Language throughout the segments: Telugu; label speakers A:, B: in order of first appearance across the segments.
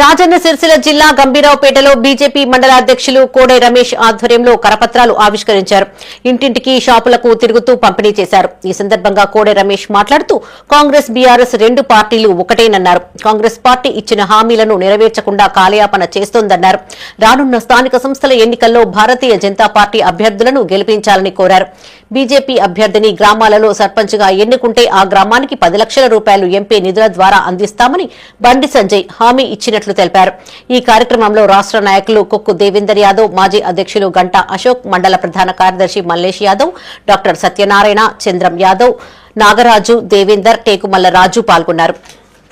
A: రాజన్న సిరిసిల్ల జిల్లా గంభీరావుపేటలో బీజేపీ మండల అధ్యక్షులు కోడే రమేష్ ఆధ్వర్యంలో కరపత్రాలు ఆవిష్కరించారు. ఇంటింటికి షాపులకు తిరుగుతూ పంపిణీ చేశారు. ఈ సందర్భంగా కోడే రమేష్ మాట్లాడుతూ కాంగ్రెస్ బీఆర్ఎస్ రెండు పార్టీలు ఒకటేనన్నారు. కాంగ్రెస్ పార్టీ ఇచ్చిన హామీలను నెరవేర్చకుండా కాలయాపన చేస్తోందన్నారు. రానున్న స్థానిక సంస్థల ఎన్నికల్లో భారతీయ జనతా పార్టీ అభ్యర్థులను గెలిపించాలని కోరారు. బీజేపీ అభ్యర్థిని గ్రామాలలో సర్పంచ్గా ఎన్నుకుంటే ఆ గ్రామానికి పది లక్షల రూపాయలు ఎంపీ నిధుల ద్వారా అందిస్తామని బండి సంజయ్ హామీ ఇచ్చిన ఇచ్చినట్లు తెలిపారు. ఈ కార్యక్రమంలో రాష్ట నాయకులు కొక్కు దేవేందర్ యాదవ్ మాజీ అధ్యక్షులు గంటా అశోక్ మండల ప్రధాన కార్యదర్శి మల్లేష్ యాదవ్ డాక్టర్ సత్యనారాయణ చంద్రం యాదవ్ నాగరాజు దేవేందర్ టేకుమల్ల రాజు పాల్గొన్నారు.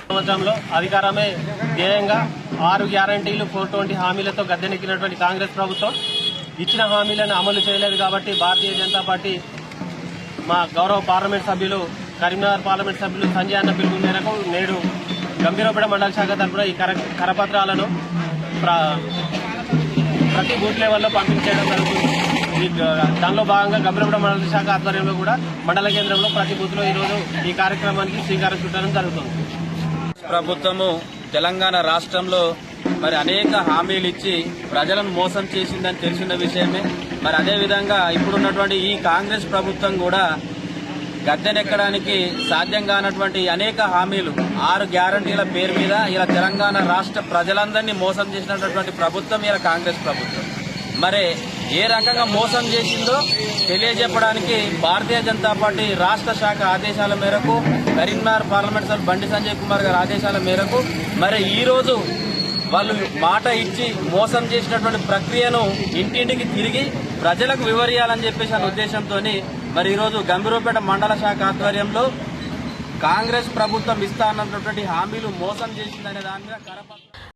B: సంవత్సరంలో అధికారమే ధ్యేయంగా ఆరు గ్యారంటీలు ఫోర్ ట్వంటీ హామీలతో గద్దెనెక్కినటువంటి కాంగ్రెస్ ప్రభుత్వం ఇచ్చిన హామీలను అమలు చేయలేదు కాబట్టి భారతీయ జనతా పార్టీ మా గౌరవ పార్లమెంట్ సభ్యులు కరీంనగర్ పార్లమెంట్ సభ్యులు సంజయ్ అన్న పిలుపు మేరకు నేడు గంభీరపేట మండల శాఖ తరఫున ఈ కర కరపత్రాలను ప్రతి బూత్ లెవెల్లో పంపించడం జరుగుతుంది. ఈ దానిలో భాగంగా గంభీరపేట మండల శాఖ ఆధ్వర్యంలో కూడా మండల కేంద్రంలో ప్రతి బూత్లో ఈరోజు ఈ కార్యక్రమానికి శ్రీకారం చుట్టడం జరుగుతుంది.
C: ప్రభుత్వము తెలంగాణ రాష్ట్రంలో మరి అనేక హామీలు ఇచ్చి ప్రజలను మోసం చేసిందని తెలిసిన విషయమే. మరి అదేవిధంగా ఇప్పుడున్నటువంటి ఈ కాంగ్రెస్ ప్రభుత్వం కూడా గద్దెనెక్కడానికి సాధ్యం కానటువంటి అనేక హామీలు ఆరు గ్యారంటీల పేరు మీద ఇలా తెలంగాణ రాష్ట్ర ప్రజలందరినీ మోసం చేసినటువంటి ప్రభుత్వం ఇలా కాంగ్రెస్ ప్రభుత్వం. మరి ఏ రకంగా మోసం చేసిందో తెలియజెప్పడానికి భారతీయ జనతా పార్టీ రాష్ట్ర శాఖ ఆదేశాల మేరకు కరీంనగర్ పార్లమెంట్ సభ్యులు బండి సంజయ్ కుమార్ గారి ఆదేశాల మేరకు మరి ఈరోజు వాళ్ళు మాట ఇచ్చి మోసం చేసినటువంటి ప్రక్రియను ఇంటింటికి తిరిగి ప్రజలకు వివరియాలని చెప్పేసి ఉద్దేశంతో మరి ఈరోజు గంభీరపేట మండల శాఖ ఆధ్వర్యంలో కాంగ్రెస్ ప్రభుత్వం ఇస్తా అన్నటువంటి హామీలు మోసం చేసిందనే దాని మీద కరపత్ర